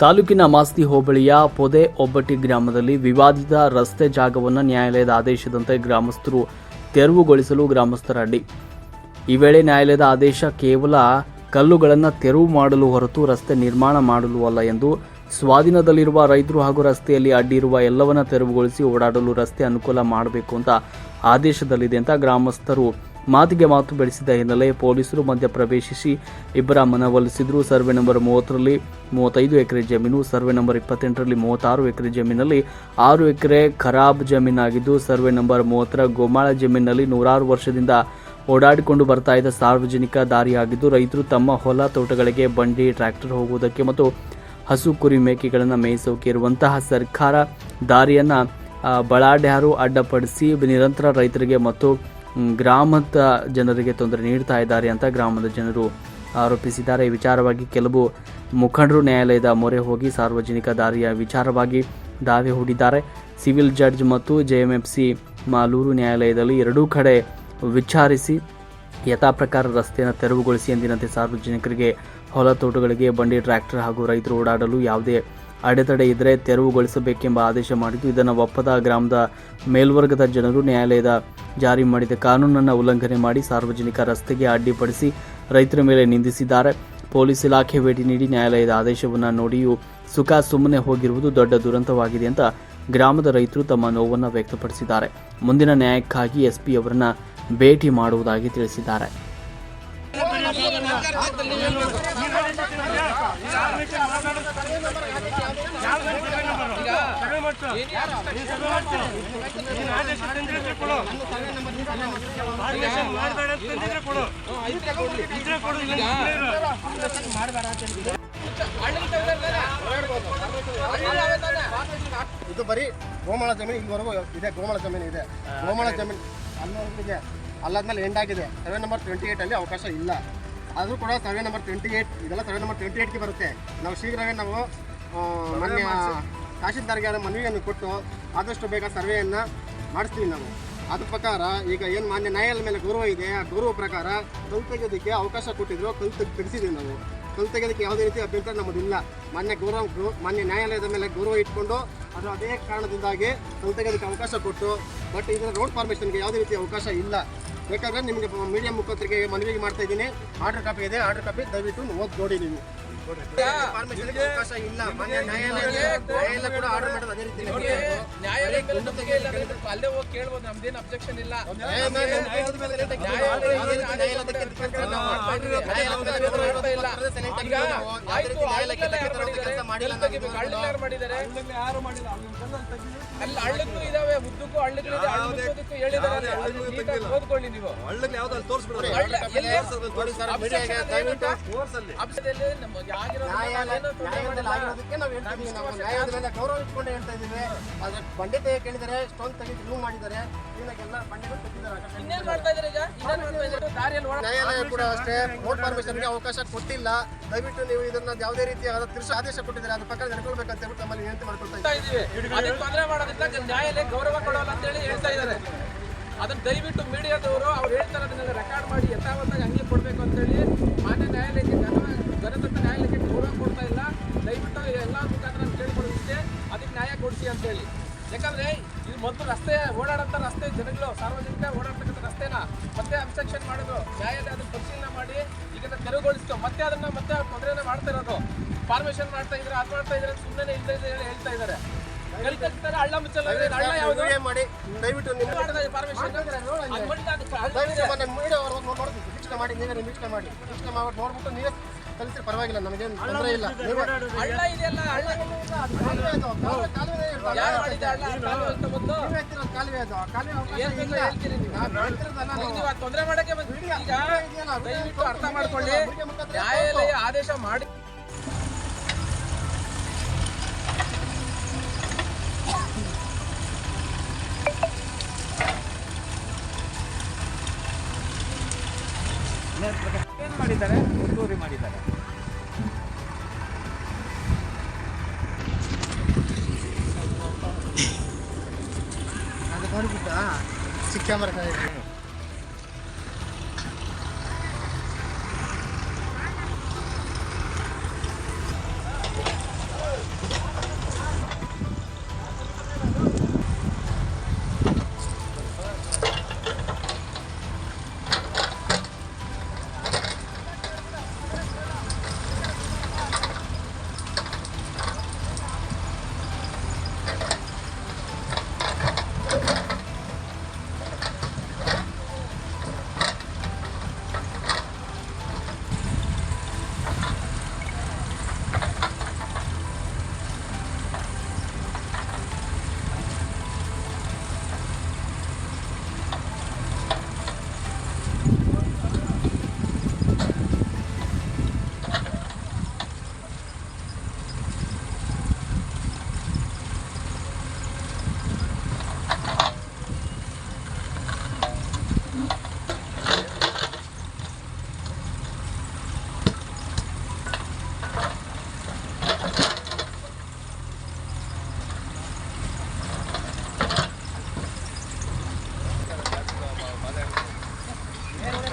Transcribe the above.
ತಾಲೂಕಿನ ಮಾಸ್ತಿ ಹೋಬಳಿಯ ಪೊದೆ ಒಬ್ಬಟ್ಟಿ ಗ್ರಾಮದಲ್ಲಿ ವಿವಾದಿತ ರಸ್ತೆ ಜಾಗವನ್ನು ನ್ಯಾಯಾಲಯದ ಆದೇಶದಂತೆ ಗ್ರಾಮಸ್ಥರು ತೆರವುಗೊಳಿಸಲು ಗ್ರಾಮಸ್ಥರ ಅಡ್ಡಿ. ಈ ವೇಳೆ ನ್ಯಾಯಾಲಯದ ಆದೇಶ ಕೇವಲ ಕಲ್ಲುಗಳನ್ನು ತೆರವು ಮಾಡಲು ಹೊರತು ರಸ್ತೆ ನಿರ್ಮಾಣ ಮಾಡಲು ಅಲ್ಲ ಎಂದು ಸ್ವಾಧೀನದಲ್ಲಿರುವ ರೈತರು ಹಾಗೂ ರಸ್ತೆಯಲ್ಲಿ ಅಡ್ಡಿರುವ ಎಲ್ಲವನ್ನ ತೆರವುಗೊಳಿಸಿ ಓಡಾಡಲು ರಸ್ತೆ ಅನುಕೂಲ ಮಾಡಬೇಕು ಅಂತ ಆದೇಶದಲ್ಲಿದೆ ಅಂತ ಗ್ರಾಮಸ್ಥರು ಮಾತಿಗೆ ಮಾತು ಬೆಳೆಸಿದ ಹಿನ್ನೆಲೆ ಪೊಲೀಸರು ಮಧ್ಯ ಪ್ರವೇಶಿಸಿ ಇಬ್ಬರ ಮನವೊಲಿಸಿದ್ರು ಸರ್ವೆ ನಂಬರ್ ಮೂವತ್ತರಲ್ಲಿ ಮೂವತ್ತೈದು ಎಕರೆ ಜಮೀನು, ಸರ್ವೆ ನಂಬರ್ ಇಪ್ಪತ್ತೆಂಟರಲ್ಲಿ ಮೂವತ್ತಾರು ಎಕರೆ ಜಮೀನಲ್ಲಿ ಆರು ಎಕರೆ ಖರಾಬ್ ಜಮೀನಾಗಿದ್ದು, ಸರ್ವೆ ನಂಬರ್ ಮೂವತ್ತರ ಗೋಮಾಳ ಜಮೀನಿನಲ್ಲಿ ನೂರಾರು ವರ್ಷದಿಂದ ಓಡಾಡಿಕೊಂಡು ಬರ್ತಾ ಇದ್ದ ಸಾರ್ವಜನಿಕ ದಾರಿಯಾಗಿದ್ದು, ರೈತರು ತಮ್ಮ ಹೊಲ ತೋಟಗಳಿಗೆ ಬಂಡಿ, ಟ್ರ್ಯಾಕ್ಟರ್ ಹೋಗುವುದಕ್ಕೆ ಮತ್ತು ಹಸು ಕುರಿ ಮೇಕೆಗಳನ್ನು ಮೇಯಿಸೋಕೆ ಇರುವಂತಹ ಸರ್ಕಾರ ದಾರಿಯನ್ನು ಬಳಾಡ್ಯಾರು ಅಡ್ಡಪಡಿಸಿ ನಿರಂತರ ರೈತರಿಗೆ ಮತ್ತು ಗ್ರಾಮದ ಜನರಿಗೆ ತೊಂದರೆ ನೀಡ್ತಾ ಇದ್ದಾರೆ ಅಂತ ಗ್ರಾಮದ ಜನರು ಆರೋಪಿಸಿದ್ದಾರೆ. ಈ ವಿಚಾರವಾಗಿ ಕೆಲವು ಮುಖಂಡರು ನ್ಯಾಯಾಲಯದ ಮೊರೆ ಹೋಗಿ ಸಾರ್ವಜನಿಕ ದಾರಿಯ ವಿಚಾರವಾಗಿ ದಾವೆ ಹೂಡಿದ್ದಾರೆ. ಸಿವಿಲ್ ಜಡ್ಜ್ ಮತ್ತು ಜೆಎಂಎಫ್ಸಿ ಮಾಲೂರು ನ್ಯಾಯಾಲಯದಲ್ಲಿ ಎರಡೂ ಕಡೆ ವಿಚಾರಿಸಿ ಯಥಾ ಪ್ರಕಾರ ರಸ್ತೆಯನ್ನು ತೆರವುಗೊಳಿಸಿ ಎಂದಿನಂತೆ ಸಾರ್ವಜನಿಕರಿಗೆ ಹೊಲ ತೋಟಗಳಿಗೆ ಬಂಡಿ, ಟ್ರ್ಯಾಕ್ಟರ್ ಹಾಗೂ ರೈತರು ಓಡಾಡಲು ಯಾವುದೇ ಅಡೆತಡೆ ಇದ್ದರೆ ತೆರವುಗೊಳಿಸಬೇಕೆಂಬ ಆದೇಶ ಮಾಡಿದ್ದು, ಇದನ್ನು ಒಪ್ಪದ ಗ್ರಾಮದ ಮೇಲ್ವರ್ಗದ ಜನರು ನ್ಯಾಯಾಲಯದ ಜಾರಿ ಮಾಡಿದ ಕಾನೂನನ್ನು ಉಲ್ಲಂಘನೆ ಮಾಡಿ ಸಾರ್ವಜನಿಕ ರಸ್ತೆಗೆ ಅಡ್ಡಿಪಡಿಸಿ ರೈತರ ಮೇಲೆ ನಿಂದಿಸಿದ್ದಾರೆ. ಪೊಲೀಸ್ ಇಲಾಖೆ ಭೇಟಿ ನೀಡಿ ನ್ಯಾಯಾಲಯದ ಆದೇಶವನ್ನು ನೋಡಿಯೂ ಸುಖ ಸುಮ್ಮನೆ ಹೋಗಿರುವುದು ದೊಡ್ಡ ದುರಂತವಾಗಿದೆ ಅಂತ ಗ್ರಾಮದ ರೈತರು ತಮ್ಮ ನೋವನ್ನು ವ್ಯಕ್ತಪಡಿಸಿದ್ದಾರೆ. ಮುಂದಿನ ನ್ಯಾಯಕ್ಕಾಗಿ ಎಸ್ಪಿ ಅವರನ್ನು ಭೇಟಿ ಮಾಡುವುದಾಗಿ ತಿಳಿಸಿದ್ದಾರೆ. ಇದು ಬರೀ ಗೋಮಾಳ ಜಮೀನು, ಇಲ್ಲಿವರೆಗೂ ಇದೆ, ಗೋಮಾಳ ಜಮೀನು ಇದೆ. ಗೋಮಾಳ ಜಮೀನು ಅಲ್ಲಿವರೆಗೂ ಇದೆ ಅಲ್ಲಾದ್ಮೇಲೆ ಎಂಡ್ ಆಗಿದೆ. ಸರ್ವೆ ನಂಬರ್ ಟ್ವೆಂಟಿ ಅಲ್ಲಿ ಅವಕಾಶ ಇಲ್ಲ. ಆದರೂ ಕೂಡ ಸರ್ವೆ ನಂಬರ್ ಟ್ವೆಂಟಿ ಏಯ್ಟ್ ಇದೆಲ್ಲ ಸರ್ವೆ ನಂಬರ್ ಟ್ವೆಂಟಿ ಏಯ್ಟ್ಗೆ ಬರುತ್ತೆ. ನಾವು ಶೀಘ್ರವೇ ನಾವು ಮನೆ ತಹಶೀಲ್ದಾರ್ಗೆ ಮನವಿಯನ್ನು ಕೊಟ್ಟು ಆದಷ್ಟು ಬೇಗ ಸರ್ವೆಯನ್ನು ಮಾಡಿಸ್ತೀವಿ ನಾವು. ಅದ್ರ ಪ್ರಕಾರ ಈಗ ಏನು ಮಾನ್ಯ ನ್ಯಾಯಾಲಯದ ಮೇಲೆ ಗೌರವ ಇದೆ ಆ ಗೌರವ ಪ್ರಕಾರ ಕಲ್ ತೆಗೆಯೋದಕ್ಕೆ ಅವಕಾಶ ಕೊಟ್ಟಿದ್ರು ಕಲ್ ತೆಗೆ ತೆಗೆಸಿದ್ದೀವಿ ನಾವು. ಕಲ್ ತೆಗೆಯೋದಕ್ಕೆ ಯಾವುದೇ ರೀತಿ ಅಭ್ಯಂತರ ನಮ್ಮದಿಲ್ಲ. ಮಾನ್ಯ ಗೌರವ ಮಾನ್ಯ ನ್ಯಾಯಾಲಯದ ಮೇಲೆ ಗೌರವ ಇಟ್ಕೊಂಡು ಅದು ಅದೇ ಕಾರಣದಿಂದಾಗಿ ಕಲ್ ತೆಗೆಯೋದಕ್ಕೆ ಅವಕಾಶ ಕೊಟ್ಟು ಬಟ್ ಇದರ ರೋಡ್ ಫಾರ್ಮೇಷನ್ಗೆ ಯಾವುದೇ ರೀತಿ ಅವಕಾಶ ಇಲ್ಲ. ಬೇಕಾದ್ರೆ ನಿಮಗೆ ಮೀಡಿಯಾ ಮುಖಾಂತರಿಗೆ ಮನವಿ ಮಾಡ್ತಾ ಇದ್ದೀನಿ. ಆರ್ಡರ್ ಕಾಪಿ ಇದೆ. ಆರ್ಡರ್ ಕಾಪಿ ದಯವಿಟ್ಟು ಓದ್ ನೋಡಿ ನೀವು. ಅವಕಾಶ ಇಲ್ಲ ಮಾನ್ಯ ನ್ಯಾಯಾಲಯ ನ್ಯಾಯಾಲಯ ಕೂಡ ಆರ್ಡರ್ ಮಾಡೋದು ಅದೇ ರೀತಿ ನ್ಯಾಯಾಲಯ ಮೇಲೆ ನಂಬಿಕೆ ಇಲ್ಲ ಅಂದ್ರೆ ಅಲ್ಲೇ ಹೋಗಿ ಕೇಳ್ಬೋದು ನಮ್ದೇನು ಅಬ್ಜೆಕ್ಷನ್ ಇಲ್ಲ ಅಲ್ಲಿ ಹಳ್ಳಕ್ಕೂ ಇದಾವೆ ಉದ್ದಕ್ಕೂ ಹಳ್ಳಗಳಿದೆ ನೀಟಾಗಿ ಓದ್ಕೊಳ್ಳಿ ನೀವು ಹಳ್ಳ ಎಲ್ಲಿ? ಅಂಶದಲ್ಲಿ ನಮ್ಮ ಆಗಿರೋ ಆಗಿರೋದಕ್ಕೆ ನಾವು ಹೇಳ್ತೀವಿ ನಾವು ಗೌರವ ಇಟ್ಕೊಂಡು ಹೇಳ್ತಾ ಇದ್ದೀವಿ. ಆದ್ರೆ ಪಂಡಿತ ತೆಗೆ ಕೇಳಿದ್ದಾರೆ ಸ್ಟೋನ್ ತೆಗೆದು ರಿಮೂವ್ ಮಾಡಿದ್ದಾರೆ. ಬಂಡೆಗಳು ತೆಗೆದಿದ್ದಾರೆ. ನ್ಯಾಯಾಲಯ ಕೂಡ ಅಷ್ಟೇ ಕೋರ್ಟ್ ಪರ್ಮಿಷನ್ಗೆ ಅವಕಾಶ ಕೊಟ್ಟಿಲ್ಲ. ದಯವಿಟ್ಟು ನೀವು ಇದನ್ನ ಯಾವುದೇ ರೀತಿಯಾದ ತಿರ್ಸ ಆದೇಶ ಕೊಟ್ಟಿದ್ದಾರೆ. ಅದ್ರ ಪ್ರಕಾರ ನಡ್ಕೊಳ್ಬೇಕಂತ ಹೇಳ್ಬಿಟ್ಟು ನಮ್ಮಲ್ಲಿ ವಿನಂತಿ ಮಾಡ್ಕೊಳ್ತಾ ಇದ್ದೀವಿ. ಅದಕ್ಕೆ ತೊಂದರೆ ನ್ಯಾಯಾಲಯ ಗೌರವ ಕೊಡೋಲ್ಲ ಅಂತ ಹೇಳಿ ಹೇಳ್ತಾ ಇದ್ದಾರೆ. ಅದನ್ನ ದಯವಿಟ್ಟು ಮೀಡಿಯಾದವರು ಅವ್ರು ಹೇಳ್ತಾರೆ ಅದನ್ನ ರೆಕಾರ್ಡ್ ಮಾಡಿ ಯಥಾವತ್ತಾಗಿ ಹಂಗೆ ಕೊಡ್ಬೇಕು ಅಂತ ಹೇಳಿ ಮಾನ್ಯ ನ್ಯಾಯಾಲಯಕ್ಕೆ ಜನತಂತ್ರ ನ್ಯಾಯಾಲಯಕ್ಕೆ ಗೌರವ ಕೊಡ್ತಾ ಇಲ್ಲ. ದಯವಿಟ್ಟು ಎಲ್ಲ ಮುಖಾಂತರ ಕೇಳಿಕೊಳ್ಳುತ್ತೆ ಅದಕ್ಕೆ ನ್ಯಾಯ ಕೊಡಿಸಿ ಅಂತೇಳಿ ಯಾಕಂದ್ರೆ ಇದು ಮೊದಲು ರಸ್ತೆ ಓಡಾಡಂತ ರಸ್ತೆ ಜನಗಳು ಸಾರ್ವಜನಿಕ ಓಡಾಡ್ತಕ್ಕಂಥ ರಸ್ತೆನ ಮತ್ತೆ ಅಬ್ಸ್ಟ್ರಕ್ಷನ್ ಮಾಡಿದ್ರು ನ್ಯಾಯಾಲಯ ಅದು ಪರಿಶೀಲನೆ ಮಾಡಿ ಈಗ ಅದನ್ನ ತೆರವುಗೊಳಿಸ್ತು. ಮತ್ತೆ ಅದನ್ನ ಮತ್ತೆ ತೊಂದರೆನ ಮಾಡ್ತಾ ಇರೋದು. ಫಾರ್ಮೇಶನ್ ಮಾಡ್ತಾ ಇದ್ರೆ ಅದು ಮಾಡ್ತಾ ಇದ್ರೆ ಸುಮ್ಮನೆ ಇಲ್ಲದೆ ಇದೆ ಹೇಳ್ತಾ ಇದ್ದಾರೆ. ಎಲ್ಲಿ ಕಲ್ತಾರೆ ಹಳ್ಳ ಮುಚ್ಚಲ್ಲ ಹಳ್ಳ ಯಾವುದು? ಮಾಡಿ. ದಯವಿಟ್ಟು ನಿಮ್ಮ ವೀಕ್ಷಣೆ ಮಾಡಿ ನೀವೇ ವೀಕ್ಷಣೆ ಮಾಡಿ. ವೀಕ್ಷಣೆ ಮಾಡಿ ನೋಡ್ಬಿಟ್ಟು ನೀವೇ ಕಲಿಸಿ ಪರವಾಗಿಲ್ಲ ನಮಗೇನು ತೊಂದರೆ ಇಲ್ಲ. ನೀವೇ ಹಳ್ಳ ಇದೆಯಲ್ಲ ಹಳ್ಳ ಕಾಲುವೆ ಅದು, ಕಾಲುವೆ- ಕಾಲುವೆ ಇರ್ತಲ್ಲ. ಯಾರು ಮಾಡಿದ ಹಳ್ಳ ಕಾಲುವೆ ಅಂತ ಬಂದು ನೀವೇ ಹೇಳ್ತಿರೋದು ಕಾಲುವೆ ಅದು, ಆ ಕಾಲುವೆ ಅವಕಾಶ ಏನ್ ಬೇಕು ಇಲ್ಲ. ಹೇಳ್ತೀರಿ ನೀವು? ನಾವು ಹೇಳ್ತಿರೋದಲ್ಲ ನಾವು. ನೀವು ತೊಂದರೆ ಮಾಡಕ್ಕೆ ಬಂದ್ರಿ ಈಗ ಇದೆಯಲ್ಲ, ದಯವಿಟ್ಟು ಅರ್ಥ ಮಾಡ್ಕೊಳ್ಳಿ. ನ್ಯಾಯಾಲಯ ಆದೇಶ ಮಾಡಿ ಏನು ಮಾಡಿದ್ದಾರೆ? ಒತ್ತುವರಿ ಮಾಡಿದ್ದಾರೆ. ಅದು ನೋಡ್ಬಿಟ್ಟ ಚಿಕ್ಕ ಕ್ಯಾಮರಾ